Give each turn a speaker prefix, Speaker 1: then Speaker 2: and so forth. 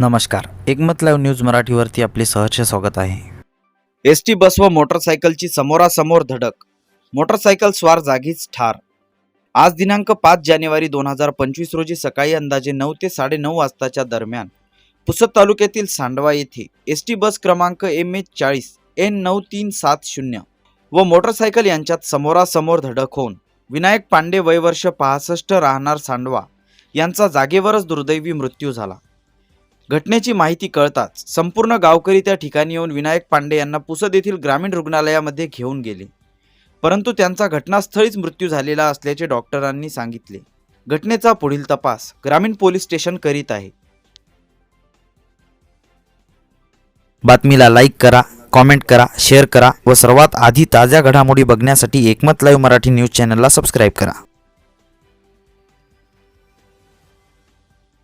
Speaker 1: नमस्कार. एकमत live news मराठीवरती आपले सहर्ष स्वागत आहे.
Speaker 2: एस टी बस व मोटरसायकलची समोरासमोर धडक. मोटरसायकल स्वार जागीच ठार. आज दिनांक पाच जानेवारी दोन हजार पंचवीस रोजी सकाळी अंदाजे नऊ ते साडेनऊ वाजताच्या दरम्यान पुसद तालुक्यातील सांडवा येथे एस टी बस क्रमांक एम एच चाळीस एन नऊ तीन सात शून्य व मोटरसायकल यांच्यात समोरासमोर धडक होऊन विनायक पांडे वय वर्ष पासष्ट राहणार सांडवा यांचा जागेवरच दुर्दैवी मृत्यू झाला. घटनेची माहिती कळताच संपूर्ण गावकरी त्या ठिकाणी येऊन विनायक पांडे यांना पुसद येथील ग्रामीण रुग्णालयामध्ये घेऊन गेले. परंतु त्यांचा घटनास्थळीच मृत्यू झालेला असल्याचे डॉक्टरांनी सांगितले. घटनेचा पुढील तपास ग्रामीण पोलीस स्टेशन करीत आहे.
Speaker 1: बातमीला लाईक करा कॉमेंट करा शेअर करा व सर्वात आधी ताज्या घडामोडी बघण्यासाठी एकमत लाईव्ह मराठी न्यूज चॅनलला सबस्क्राईब करा.